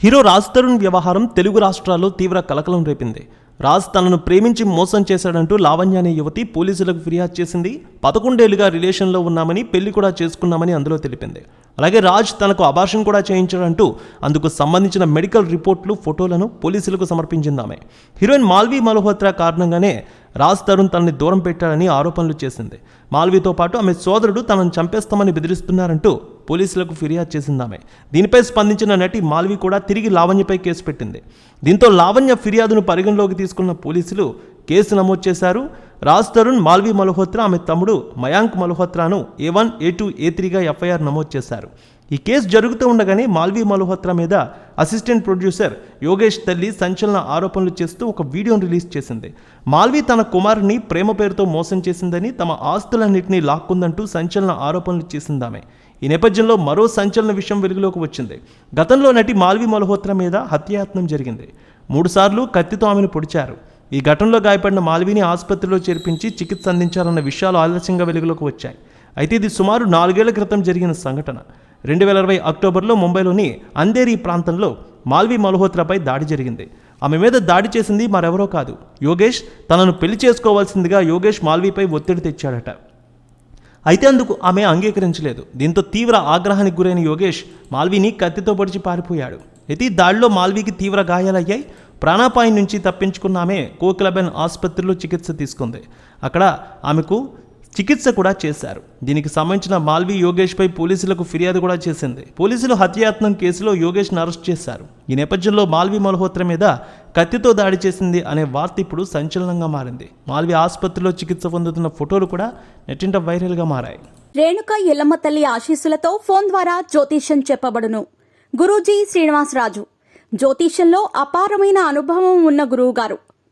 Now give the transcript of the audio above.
Hero Raj Tarun వ్యవహారం తెలుగు రాష్ట్రాల్లో తీవ్ర కలకలం రేపింది. రాజ్ తనను ప్రేమించి మోసం చేశాడంటూ లావణ్య అనే యువతి పోలీసులకు ఫిర్యాదు చేసింది. పదకొండేళ్ళుగా రిలేషన్లో ఉన్నామని పెళ్ళి కూడా చేసుకున్నామని అందులో తెలిపింది. అలాగే రాజ్ తనకు అబార్షన్ కూడా చేయించాడంటూ అందుకు సంబంధించిన మెడికల్ రిపోర్ట్లు ఫోటోలను పోలీసులకు సమర్పించిందామె. హీరోయిన్ మాల్వీ మల్హోత్రా కారణంగానే రాజ్ తరుణ్ తనని దూరం పెట్టాడని ఆరోపణలు చేసింది. మాల్వీతో పాటు ఆమె సోదరుడు తనను చంపేస్తామని బెదిరిస్తున్నారంటూ పోలీసులకు ఫిర్యాదు చేసింది ఆమె. దీనిపై స్పందించిన నటి మాల్వి కూడా తిరిగి లావణ్యపై కేసు పెట్టింది. దీంతో లావణ్య ఫిర్యాదును పరిగణలోకి తీసుకున్న పోలీసులు కేసు నమోదు చేశారు. రాజ్ తరుణ్ మాల్వి మల్హోత్రా ఆమె తమ్ముడు Mayank మల్హోత్రాను A one A two A త్రీగా FIR నమోదు చేశారు. ఈ కేసు జరుగుతూ ఉండగానే మాల్వి మల్హోత్రా మీద అసిస్టెంట్ ప్రొడ్యూసర్ యోగేష్ తల్లి సంచలన ఆరోపణలు చేస్తూ ఒక వీడియోను రిలీజ్ చేసింది. మాల్వి తన కుమారుని ప్రేమ పేరుతో మోసం చేసిందని తమ ఆస్తులన్నింటినీ లాక్కుందంటూ సంచలన ఆరోపణలు చేసిందామె. ఈ నేపథ్యంలో మరో సంచలన విషయం వెలుగులోకి వచ్చింది. గతంలో నటి మాల్వి మల్హోత్రా మీద హత్యాయత్నం జరిగింది. మూడుసార్లు కత్తితో ఆమెను పొడిచారు. ఈ ఘటనలో గాయపడిన మాల్విని ఆసుపత్రిలో చేర్పించి చికిత్స అందించారన్న విషయాలు ఆలస్యంగా వెలుగులోకి వచ్చాయి. అయితే ఇది సుమారు నాలుగేళ్ళ క్రితం జరిగిన సంఘటన. రెండు వేల ఇరవై అక్టోబర్లో ముంబైలోని అంధేరి ప్రాంతంలో మాల్వి మల్హోత్రాపై దాడి జరిగింది. ఆమె మీద దాడి చేసింది మరెవరో కాదు. యోగేష్ తనను పెళ్ళి చేసుకోవాల్సిందిగా యోగేష్ మాల్వీపై ఒత్తిడి తెచ్చాడట. అయితే అందుకు ఆమె అంగీకరించలేదు. దీంతో తీవ్ర ఆగ్రహానికి గురైన యోగేష్ మాల్వీని కత్తితో పొడిచి పారిపోయాడు. అయితే ఈ దాడిలో మాల్వీకి తీవ్ర గాయాలయ్యాయి. ప్రాణాపాయం నుంచి తప్పించుకున్న ఆమె కోకిలబెన్ ఆసుపత్రిలో చికిత్స తీసుకుంది. అక్కడ ఆమెకు చికిత్స కూడా చేశారు. దీనికి సంబంధించిన మాల్వి యోగేష్పై పోలీసులకు ఫిర్యాదు కూడా చేసింది. పోలీసులు హత్యాయత్నం కేసులో యోగేష్ను అరెస్ట్ చేశారు. ఈ నేపథ్యంలో మాల్వి మల్హోత్రా మీద కత్తితో దాడి చేసింది అనే వార్త ఇప్పుడు సంచలనంగా మారింది. మాల్వి ఆసుపత్రిలో చికిత్స పొందుతున్న ఫోటోలు కూడా నెట్టింట వైరల్గా మారాయి. రేణుక ఎల్లమ్మ తల్లి ఆశీస్సులతో ఫోన్ ద్వారా జ్యోతిష్యం చెప్పబడును. గురూజీ శ్రీనివాసరాజు. జ్యోతిష్యంలో అపారమైన అనుభవం ఉన్న గురువు గారు